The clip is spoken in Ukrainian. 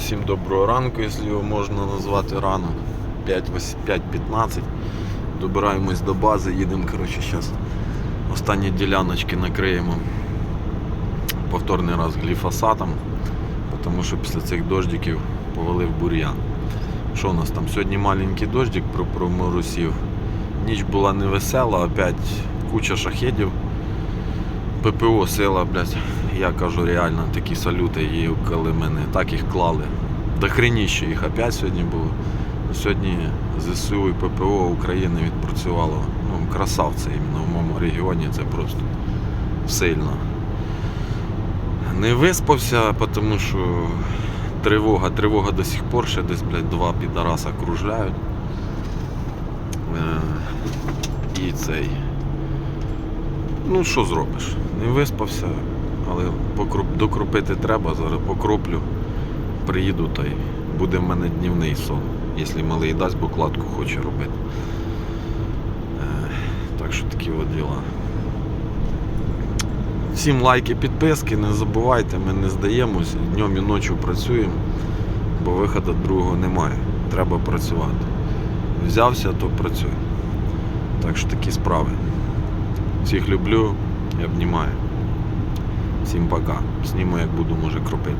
Всім доброго ранку, якщо його можна назвати рано. 5.15. Добираємось до бази, їдемо, коротше, зараз останні діляночки накриємо. Повторний раз гліфосатом, тому що після цих дождиків повалив бур'ян. Що у нас там? Сьогодні маленький дождик про проморосів. Ніч була невесела, опять куча шахедів. ППО сила, блядь, я кажу реально, такі салюти є, коли мене так їх клали. До хреніще їх опять сьогодні було. Сьогодні ЗСУ і ППО України відпрацювало. Ну, красавці іменно в моєму регіоні це просто сильно. Не виспався, тому що тривога, тривога до сих пор ще десь, блядь, два підараса кружляють. Е, І цей. Ну, що зробиш? Не виспався, але докропити треба, зараз покроплю, приїду та й буде в мене днівний сон, якщо малий дасть, бо кладку хоче робити. Е, Так що такі от діла. Всім лайки, підписки, не забувайте, ми не здаємось, днем і ночі працюємо, бо виходу другого немає. Треба працювати. Взявся, то працюй. Так що такі справи. Всіх люблю і обнімаю. Всім пока. Сніму, як буду, може, кропити.